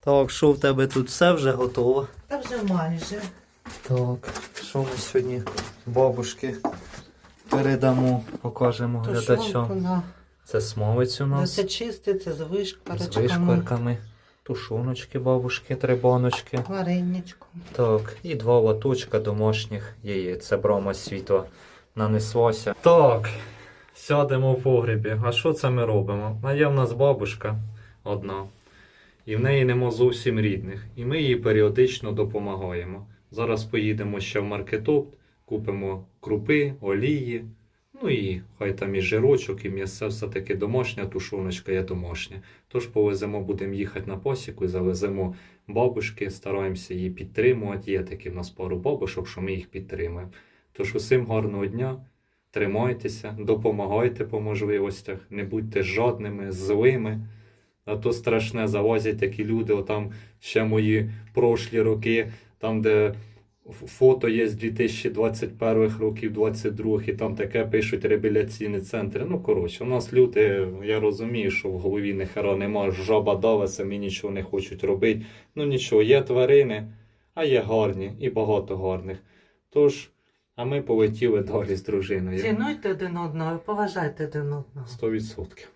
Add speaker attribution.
Speaker 1: Так, що в тебе тут все вже готово?
Speaker 2: Та вже майже.
Speaker 1: Так, що ми сьогодні бабушки передамо, покажемо глядачам.
Speaker 2: Тушонку.
Speaker 1: Це смовець у нас
Speaker 2: Це чиститься з
Speaker 1: з вишкварками, тушоночки, бабушки, три баночки.
Speaker 2: вареничком.
Speaker 1: Так, і два латочка домашніх яєць. Це брама світла нанеслася. Так, сядемо в погребі. А що це ми робимо? А є в нас бабушка одна, і в неї нема зовсім рідних. І ми їй періодично допомагаємо. Зараз поїдемо ще в маркетопт, купимо крупи, олії. Ну і хай там і жирочок, і м'ясо все-таки домашня тушоночка є домашня. Тож повеземо, будемо їхати на посіку і завеземо бабушки, стараємося її підтримувати. Є такі в нас пару бабушок, що ми їх підтримуємо. Тож усім гарного дня, тримайтеся, допомагайте по можливостях, не будьте жадними, злими. А то страшне залазять такі люди, отам ще мої прошлі роки, там, де фото є з 2021 років, 22 і там таке пишуть реабілітаційні центри. Ну, коротше, у нас люди, я розумію, що в голові не хера нема, жаба дала, самі нічого не хочуть робити. Ну нічого, є тварини, а є гарні і багато гарних. Тож, а ми полетіли далі з дружиною.
Speaker 2: Цінуйте один одного, поважайте один одного.
Speaker 1: 100%.